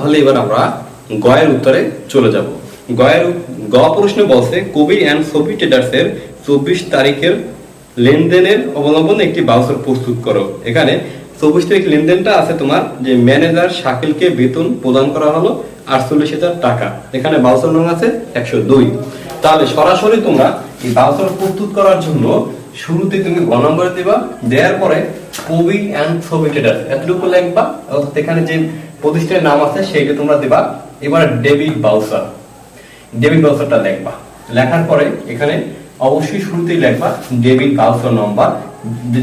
তাহলে এবার আমরা গয়ের উত্তরে চলে যাব। গয়ের গ প্রশ্নে বলছে, কবি অ্যান্ড ছবি ট্রেডার্সের চব্বিশ তারিখের লেনদেনের অবলম্বনে একটি বাউচার প্রস্তুত করো। এখানে চব্বিশ তারিখ লেনদেনটা আছে তোমার যে ম্যানেজার শাকিলকে বেতন প্রদান করা হলো আটচল্লিশ হাজার টাকা। এখানে বাউচার নং আছে একশো দুই। তাহলে সরাসরি তোমরা এই বাউচার প্রস্তুত করার জন্য শুরুতে তুমি গ নম্বরে দিবা, দেওয়ার পরে কবি অ্যান্ড ট্রেডার্স এতটুকু লিখবা অর্থাৎ এখানে যে প্রতিষ্ঠানের নাম আছে, সেইটা তোমরা দিবা। এবার ডেবিট বাউচার ডেবিট বাউচারটা লিখবা। লেখার পরে এখানে অবশ্যই শুরুতেই ডেবিট বাউচার নম্বর।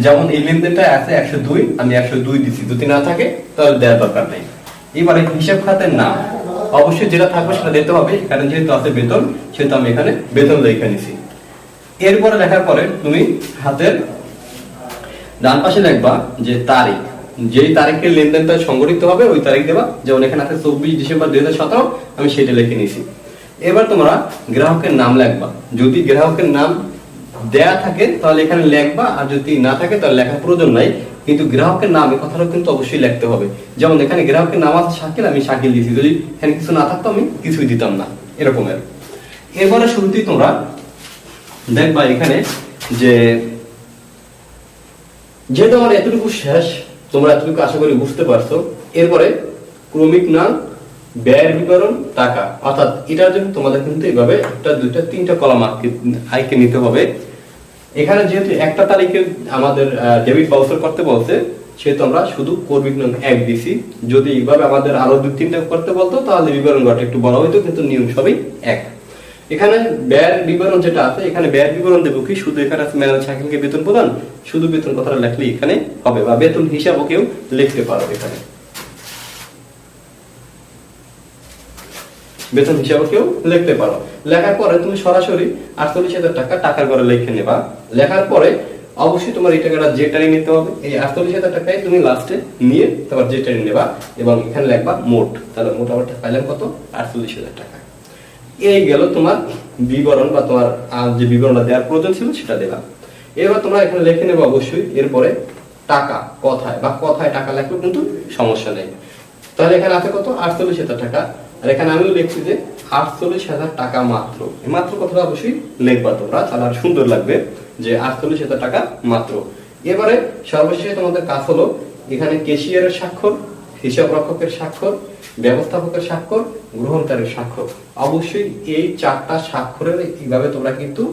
যেমন এই লেনদেনটা আছে একশো দুই, আমি একশো দুই দিচ্ছি যদি না থাকে, তাহলে দেওয়ার দরকার নেই। এবারে হিসাব খাতের নাম। অবশ্যই যেটা থাকবে সেটা দিতে হবে যেহেতু আছে বেতন, সেহেতু আমি এখানে বেতন লিখে নিছি। এরপরে লেখার পরে তুমি হাতের ডান পাশে লিখবা যে তারিখ। যেই তারিখে লেনদেনটা সংগঠিত হবে, ওই তারিখ দেবা। যেমন এখানে আছে চব্বিশ ডিসেম্বর দুই আমি সেটা লিখে নিয়েছি এবার তোমরা গ্রাহকের নাম লিখবা। যদি গ্রাহকের নাম দেয়া থাকে, তাহলে এখানে লিখবা। আর যদি না থাকে, তাহলে লেখার প্রয়োজন নাই। কিন্তু গ্রাহকের নাম, এই কথাটা কিন্তু অবশ্যই লিখতে হবে। যেমন এখানে গ্রাহকের নাম আছে শাকিল, আমি শাকিল দিয়েছি যদি এখানে কিছু না থাকতো, আমি কিছুই দিতাম না। এরকমের। এরপরে শুরুতেই তোমরা দেখবা এখানে যে যেহেতু আমার এতটুকু শেষ, তোমরা এতটুকু আশা করি বুঝতে পারছ, এরপরে ক্রমিক নাম, ব্যয়ের বিবরণ, টাকা। অর্থাৎ এটার জন্য তোমাদের কিন্তু এইভাবে একটা, দুইটা, তিনটা কলাম আইকে নিতে হবে। এখানে যেহেতু একটা তারিখে আমাদের ডেবিট বাউচার করতে বলছে, সেহেতু আমরা শুধু কর্মিক নাম এক দিছি। যদি এইভাবে আমাদের আরও দুই, তিনটা করতে বলতো, তাহলে বিবরণ ঘটে একটু বড় হইতো, কিন্তু নিয়ম সবই এক। এখানে ব্যয়ের বিবরণ যেটা আছে, এখানে ব্যয়ের বিবরণ দেবো কি? শুধু এখানে আছে ম্যানেজার শাকিলকে বেতন প্রদান, শুধু বেতন কথাটা লেখলে এখানে হবে বা বেতন হিসাবও কেউ লিখতে পারো এখানে। বেতন হিসাবে কেউ লিখতে পারো। লেখার পরে তুমি সরাসরি আটচল্লিশ হাজার টাকা টাকার ঘরে লিখে নেবা। লেখার পরে অবশ্যই তোমার এই টাকাটা যে টাইম নিতে হবে, এই আটচল্লিশ হাজার টাকায় তুমি লাস্টে নিয়ে তোমার যে টাইম নেবা এবং এখানে লিখবা মোট। তাহলে মোট আমার পাইলাম কত? আটচল্লিশ হাজার টাকা। এই গেল তোমার বিবরণ বা তোমার যে বিবরণটা দেওয়ার প্রয়োজন ছিল সেটা দিলাম। এবার তোমরা এখানে লিখে নেবে অবশ্যই, এরপরে টাকা, কথায়, বা কথায় টাকা লেখলেও কিন্তু সমস্যা নেই। তাহলে এখানে আছে কত? আটচল্লিশ হাজার টাকা। আর এখানে আমিও লিখছি যে আটচল্লিশ হাজার টাকা মাত্র। মাত্র কথাটা অবশ্যই লিখবা তোমরা, তাহলে আর সুন্দর লাগবে যে আটচল্লিশ হাজার টাকা মাত্র। এবারে সর্বশেষে তোমাদের কাজ হলো, এখানে কেশিয়ারের স্বাক্ষর হিসাব রক্ষকের স্বাক্ষর, ব্যবস্থাপকের স্বাক্ষর, গ্রহণকারীর স্বাক্ষর। অবশ্যই এই চারটা স্বাক্ষরের এইভাবে তোমরা কিন্তু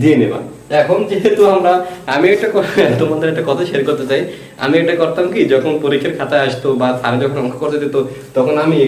দিয়ে নেবা। এখন যেহেতু আমরা, আমি একটা তোমাদের একটা কথা শেয়ার করতে চাই। আমি এটা করতাম কি, যখন পরীক্ষার খাতায় আসতো বা স্যার যখন অঙ্ক করতে দিত, তখন আমি